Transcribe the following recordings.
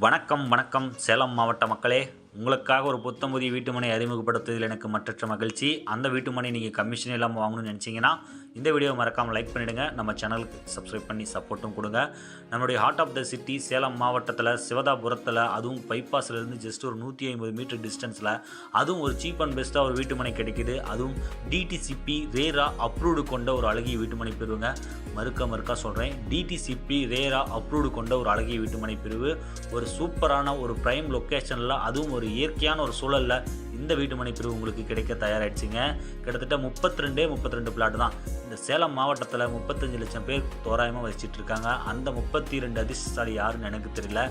வணக்கம் வணக்கம் சேலம் மாவட்ட மக்களே. உங்களுக்காக ஒரு புத்தம் புதிய வீட்டுமனை அறிமுகப்படுத்துவதில் எனக்கு மற்றற்ற மகிழ்ச்சி. அந்த வீட்டுமனை நீங்கள் கமிஷன் இல்லாமல் வாங்கணும்னு நினச்சிங்கன்னா இந்த வீடியோ மறக்காமல் லைக் பண்ணிவிடுங்க நம்ம சேனலுக்கு சப்ஸ்கிரைப் பண்ணி சப்போர்ட்டும் கொடுங்க. நம்மளுடைய heart of the city Salem மாவட்டத்தில் சிவதாபுரத்தில் அதுவும் பைபாஸ்லேருந்து ஜஸ்ட் ஒரு நூற்றி ஐம்பது மீட்டர் டிஸ்டன்ஸில் அதுவும் ஒரு சீப் அண்ட் பெஸ்ட்டாக ஒரு வீட்டுமனை கிடைக்கிது. அதுவும் டிடிசிபி ரேரா அப்ரூவ்டு கொண்ட ஒரு அழகிய வீட்டுமனை பிரிவுங்க. மறுக்க மறுக்கா சொல்கிறேன் டிடிசிபி ரேரா அப்ரூவ்டு கொண்ட ஒரு அழகிய வீட்டுமனை பிரிவு. ஒரு சூப்பரான ஒரு ப்ரைம் லொக்கேஷனில் அதுவும் ஒரு இயற்கையான ஒரு சூழலில் இந்த வீட்டுமனை பிரிவு உங்களுக்கு கிடைக்க தயாராகிடுச்சிங்க கிட்டத்தட்ட முப்பத்தி ரெண்டே முப்பத்தி ரெண்டு பிளாட் தான். இந்த சேலம் மாவட்டத்தில் முப்பத்தஞ்சு லட்சம் பேர் தோராயமாக வசிச்சுட்டு இருக்காங்க. அந்த முப்பத்தி ரெண்டு அதிர்ஷ்டசாலி யாருன்னு எனக்கு தெரியல.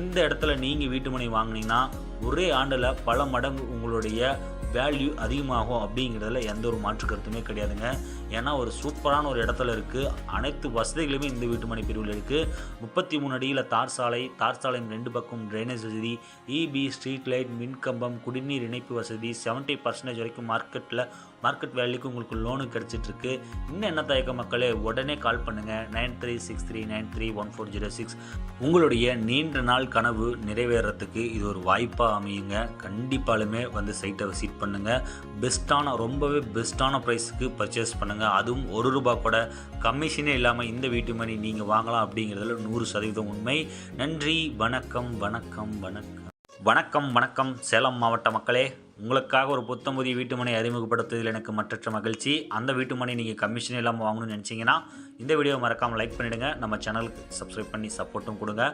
இந்த இடத்துல நீங்கள் வீட்டுமனை வாங்குனீங்கன்னா ஒரே ஆண்டில் பல மடங்கு உங்களுடைய வேல்யூ அதிகமாகும் அப்படிங்கிறதுல எந்த ஒரு மாற்று கருத்துமே கிடையாதுங்க. ஏன்னா ஒரு சூப்பரான ஒரு இடத்துல இருக்குது அனைத்து வசதிகளுமே இந்த வீட்டுமனை பிரிவில் இருக்குது முப்பத்தி மூணு அடியில் தார் சாலை தார் சாலையின் ரெண்டு பக்கம் ட்ரைனேஜ் வசதி இபி ஸ்ட்ரீட் லைட் மின்கம்பம் குடிநீர் இணைப்பு வசதி செவன்ட்டி பர்சன்டேஜ் வரைக்கும் மார்க்கெட்டில் மார்க்கெட் வேல்யூக்கு உங்களுக்கு லோனு கிடச்சிட்ருக்கு இன்னும் என்ன தயக்க மக்களே உடனே கால் பண்ணுங்கள் nine three six three nine three one four zero six உங்களுடைய நீண்ட நாள் கனவு நிறைவேறத்துக்கு இது ஒரு வாய்ப்பாக அமையுங்க. கண்டிப்பாலுமே வந்து சைட்டை விசிட் பண்ணுங்கள் பெஸ்ட்டான ரொம்பவே பெஸ்ட்டான ப்ரைஸுக்கு பர்ச்சேஸ் பண்ணுங்கள் அதுவும் ஒரு ரூபா கூட கமிஷனே இல்லாமல் இந்த வீட்டு மணி நீங்கள் வாங்கலாம் அப்படிங்கிறதுல நூறு சதவீதம் உண்மை. நன்றி. வணக்கம் வணக்கம் வணக்கம். வணக்கம் வணக்கம். சேலம் மாவட்ட மக்களே. உங்களுக்காக ஒரு புத்தம் புதிய வீட்டுமனை அறிமுகப்படுத்துவதில் எனக்கு மற்றற்ற மகிழ்ச்சி. அந்த வீட்டுமனை நீங்கள் கமிஷன் இல்லாமல் வாங்கணும்னு நினச்சிங்கன்னா இந்த வீடியோ மறக்காமல் லைக் பண்ணிவிடுங்க நம்ம சேனலுக்கு சப்ஸ்கிரைப் பண்ணி சப்போர்ட்டும் கொடுங்க.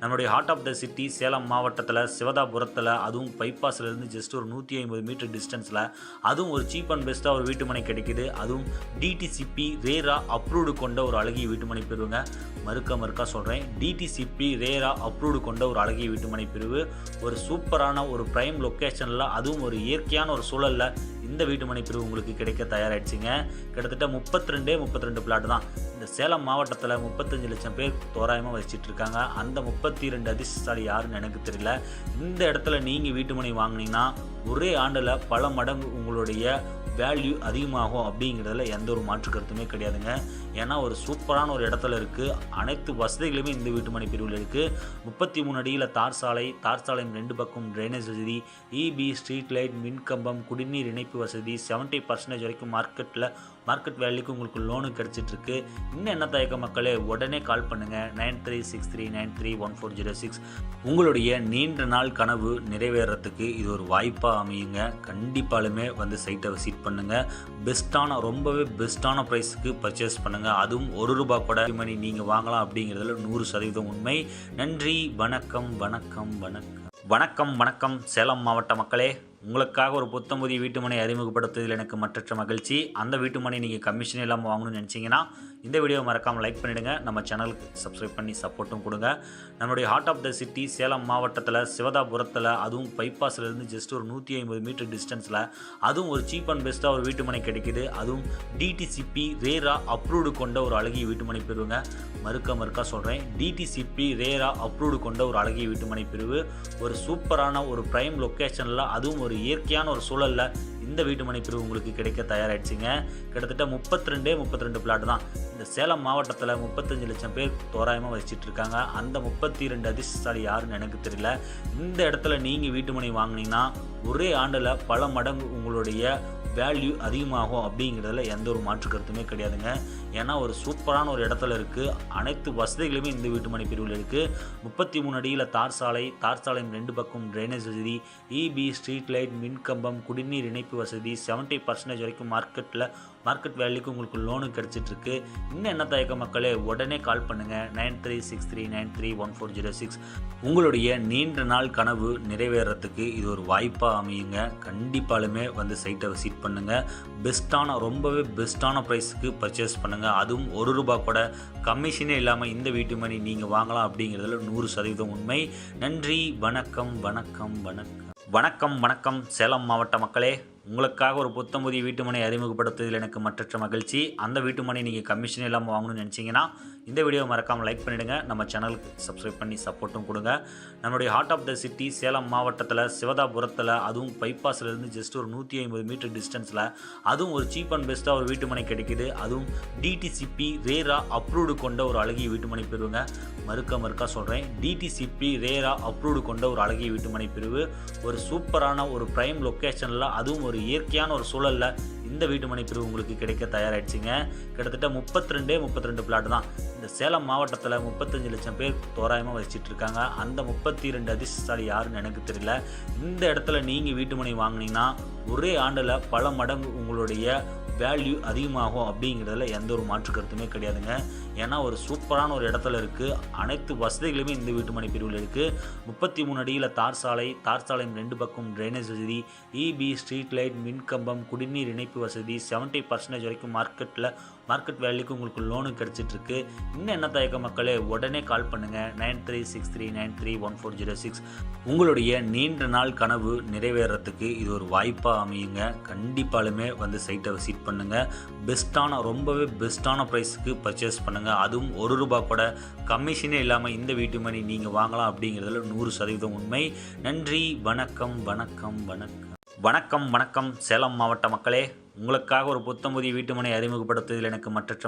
நம்மளுடைய heart of the city Salem மாவட்டத்தில் சிவதாபுரத்தில் அதுவும் பைபாஸ்லேருந்து ஜஸ்ட் ஒரு நூற்றி ஐம்பது மீட்டர் டிஸ்டன்ஸில் அதுவும் ஒரு சீப் அண்ட் பெஸ்ட்டாக ஒரு வீட்டுமனை கிடைக்கிது. அதுவும் டிடிசிபி ரேரா அப்ரூவ்டு கொண்ட ஒரு அழகிய வீட்டுமனை பிரிவுங்க. மறுக்க மறுக்க சொல்கிறேன் டிடிசிபி ரேரா அப்ரூவ்டு கொண்ட ஒரு அழகிய வீட்டுமனை பிரிவு. ஒரு சூப்பரான ஒரு ப்ரைம் லொக்கேஷனில் அதுவும் ஒரு இயற்கையான ஒரு சூழலில் இந்த வீட்டுமனை பிரிவு உங்களுக்கு கிடைக்க தயாராகிடுச்சிங்க கிட்டத்தட்ட முப்பத்தி ரெண்டே முப்பத்தி ரெண்டு பிளாட் தான். இந்த சேலம் மாவட்டத்தில் முப்பத்தஞ்சு லட்சம் பேர் தோராயமாக வசிச்சுட்டு இருக்காங்க. அந்த முப்பத்தி ரெண்டு அதிர்ஷ்டசாலி யாருன்னு எனக்கு தெரியல. இந்த இடத்துல நீங்கள் வீட்டுமனை வாங்குனீங்கன்னா ஒரே ஆண்டில் பல மடங்கு உங்களுடைய வேல்யூ அதிகமாகும் அப்படிங்கிறதுல எந்த ஒரு மாற்று கருத்துமே கிடையாதுங்க. ஏன்னா ஒரு சூப்பரான ஒரு இடத்துல இருக்குது அனைத்து வசதிகளுமே இந்த வீட்டுமனை பிரிவில் இருக்குது முப்பத்தி மூணு அடியில் தார் சாலை தார் சாலையின் ரெண்டு பக்கம் ட்ரைனேஜ் வசதி இபி ஸ்ட்ரீட் லைட் மின்கம்பம் குடிநீர் இணைப்பு வசதி செவன்ட்டி பர்சன்டேஜ் வரைக்கும் மார்க்கெட்டில் மார்க்கெட் வேல்யூக்கு உங்களுக்கு லோனு கிடச்சிட்ருக்கு. இன்னும் என்ன தயக்க மக்களே உடனே கால் பண்ணுங்கள் nine three six three nine three one four zero six. உங்களுடைய நீண்ட நாள் கனவு நிறைவேறத்துக்கு இது ஒரு வாய்ப்பாக அமையுங்க. கண்டிப்பாலுமே வந்து சைட்டை விசிட் பண்ணுங்கள் பெஸ்ட்டான ரொம்பவே பெஸ்ட்டான ப்ரைஸுக்கு பர்ச்சேஸ் பண்ணுங்கள் அதுவும் ஒரு ரூபா கூட மணி நீங்கள் வாங்கலாம் அப்படிங்கிறதுல நூறு சதவீதம் உண்மை. நன்றி வணக்கம் வணக்கம் வணக்கம். வணக்கம் வணக்கம். சேலம் மாவட்ட மக்களே. உங்களுக்காக ஒரு புத்தம் புதிய வீட்டுமனை அறிமுகப்படுத்துவதில் எனக்கு மற்றற்ற மகிழ்ச்சி. அந்த வீட்டுமனை நீங்கள் கமிஷன் இல்லாமல் வாங்கணும்னு நினச்சிங்கன்னா இந்த வீடியோவை மறக்காமல் லைக் பண்ணிவிடுங்க நம்ம சேனலுக்கு சப்ஸ்கிரைப் பண்ணி சப்போர்ட்டும் கொடுங்க. நம்மளுடைய heart of the city Salem மாவட்டத்தில் சிவதாபுரத்தில் அதுவும் பைபாஸ்லேருந்து ஜஸ்ட் ஒரு நூற்றி ஐம்பது மீட்டர் டிஸ்டன்ஸில் அதுவும் ஒரு சீப் அண்ட் பெஸ்ட்டாக ஒரு வீட்டுமனை கிடைக்குது. அதுவும் டிடிசிபி ரேரா அப்ரூவ்டு கொண்ட ஒரு அழகிய வீட்டுமனை பிரிவுங்க. மறுக்க மறுக்கா சொல்கிறேன் டிடிசிபி ரேரா அப்ரூவ்டு கொண்ட ஒரு அழகிய வீட்டுமனை பிரிவு. ஒரு சூப்பரான ஒரு ப்ரைம் லொக்கேஷனில் அதுவும் ஒரு இயற்கையான ஒரு சூழலில் இந்த வீட்டுமனை பிரிவு உங்களுக்கு கிடைக்க தயாராகிடுச்சிங்க கிட்டத்தட்ட முப்பத்தி ரெண்டே முப்பத்தி ரெண்டு பிளாட் தான். இந்த சேலம் மாவட்டத்தில் முப்பத்தஞ்சு லட்சம் பேர் தோராயமாக வசிச்சுட்டு இருக்காங்க. அந்த முப்பத்தி ரெண்டு அதிர்ஷ்டசாலி யாருன்னு எனக்கு தெரியல. இந்த இடத்துல நீங்கள் வீட்டுமனை வாங்குனீங்கன்னா ஒரே ஆண்டில் பல மடங்கு உங்களுடைய வேல்யூ அதிகமாகும் அப்படிங்கிறதுல எந்த ஒரு மாற்று கருத்துமே கிடையாதுங்க. ஏன்னா ஒரு சூப்பரான ஒரு இடத்துல இருக்குது அனைத்து வசதிகளுமே இந்த வீட்டுமனை பிரிவில் இருக்குது முப்பத்தி மூணு அடியில் தார் சாலை தார் சாலையின் ரெண்டு பக்கம் ட்ரைனேஜ் வசதி இபி ஸ்ட்ரீட் லைட் மின்கம்பம் குடிநீர் இணைப்பு வசதி செவன்ட்டி பர்சன்டேஜ் வரைக்கும் மார்க்கெட்டில் மார்க்கெட் வேல்யூக்கு உங்களுக்கு லோனு கிடச்சிட்ருக்கு இன்னும் என்ன தயக்க மக்களே உடனே கால் பண்ணுங்கள் nine three six three nine three one four zero six. உங்களுடைய நீண்ட நாள் கனவு நிறைவேறத்துக்கு இது ஒரு வாய்ப்பாக அமையுங்க. கண்டிப்பாலுமே வந்து சைட்டை விசிட் பண்ணுங்கள் பெஸ்ட்டான ரொம்பவே பெஸ்ட்டான ப்ரைஸுக்கு பர்ச்சேஸ் பண்ணுங்கள் அதுவும் ஒரு ரூபா கூட கமிஷனே இல்லாமல் இந்த வீட்டு மணி நீங்கள் வாங்கலாம் அப்படிங்கிறதுல நூறு சதவீதம் உண்மை. நன்றி வணக்கம் வணக்கம் வணக்கம். வணக்கம் வணக்கம். சேலம் மாவட்ட மக்களே. உங்களுக்காக ஒரு புத்தம் புதிய வீட்டுமனை அறிமுகப்படுத்துவதில் எனக்கு மற்றற்ற மகிழ்ச்சி. அந்த வீட்டுமனை நீங்கள் கமிஷன் இல்லாமல் வாங்கணும்னு நினச்சிங்கன்னா இந்த வீடியோவை மறக்காமல் லைக் பண்ணிவிடுங்க நம்ம சேனலுக்கு சப்ஸ்கிரைப் பண்ணி சப்போர்ட்டும் கொடுங்க. நம்மளுடைய heart of the city Salem மாவட்டத்தில் சிவதாபுரத்தில் அதுவும் பைபாஸ்லேருந்து ஜஸ்ட் ஒரு நூற்றி ஐம்பது மீட்டர் டிஸ்டன்ஸில் அதுவும் ஒரு சீப் அண்ட் பெஸ்ட்டாக ஒரு வீட்டுமனை கிடைக்கிது. அதுவும் டிடிசிபி ரேரா அப்ரூவ்டு கொண்ட ஒரு அழகிய வீட்டுமனை பிரிவுங்க. மறுக்க மறுக்கா சொல்கிறேன் டிடிசிபி ரேரா அப்ரூவ்டு கொண்ட ஒரு அழகிய வீட்டுமனை பிரிவு. ஒரு சூப்பரான ஒரு ப்ரைம் லொக்கேஷனில் அதுவும் ஒரு இயற்கையான ஒரு சூழலில் இந்த வீட்டுமனை பிரிவு உங்களுக்கு கிடைக்க தயாராகிடுச்சிங்க கிட்டத்தட்ட முப்பத்தி ரெண்டே முப்பத்தி ரெண்டு பிளாட் தான். இந்த சேலம் மாவட்டத்தில் முப்பத்தஞ்சு லட்சம் பேர் தோராயமாக வசிச்சுட்டு இருக்காங்க. அந்த முப்பத்தி ரெண்டு அதிர்ஷ்டசாலி யாருன்னு எனக்கு தெரியல. இந்த இடத்துல நீங்கள் வீட்டுமனை வாங்குனீங்கன்னா ஒரே ஆண்டில் பல மடங்கு உங்களுடைய வேல்யூ அதிகமாகும் அப்படிங்கிறதுல எந்த ஒரு மாற்று கருத்துமே கிடையாதுங்க. ஏன்னா ஒரு சூப்பரான ஒரு இடத்துல இருக்குது அனைத்து வசதிகளுமே இந்த வீட்டுமனை பிரிவில் இருக்குது முப்பத்தி மூணு அடியில் தார் சாலை தார் சாலையின் ரெண்டு பக்கம் ட்ரைனேஜ் வசதி இபி ஸ்ட்ரீட் லைட் மின்கம்பம் குடிநீர் இணைப்பு வசதி செவன்ட்டி பர்சன்டேஜ் வரைக்கும் மார்க்கெட்டில் மார்க்கெட் வேல்யூக்கு உங்களுக்கு லோனு கிடச்சிட்ருக்கு இன்னும் என்ன தயக்க மக்களே உடனே கால் பண்ணுங்கள் nine three six three nine three one four zero six. உங்களுடைய நீண்ட நாள் கனவு நிறைவேறத்துக்கு இது ஒரு வாய்ப்பாக அமையுங்க. கண்டிப்பாலுமே வந்து சைட்டை விசிட் பண்ணுங்கள் பெஸ்ட்டான ரொம்பவே பெஸ்ட்டான ப்ரைஸுக்கு பர்ச்சேஸ் பண்ணுங்கள் அதுவும் ஒரு ரூபா கூட. கமிஷனே இல்லாமல் இந்த வீட்டு மணி நீங்கள் வாங்கலாம் அப்படிங்கிறதுல நூறு சதவீதம் உண்மை. நன்றி. வணக்கம் வணக்கம் வணக்கம். வணக்கம் வணக்கம். சேலம் மாவட்ட மக்களே. உங்களுக்காக ஒரு புத்தம் புதிய வீட்டுமனை அறிமுகப்படுத்துவதில் எனக்கு மற்றற்ற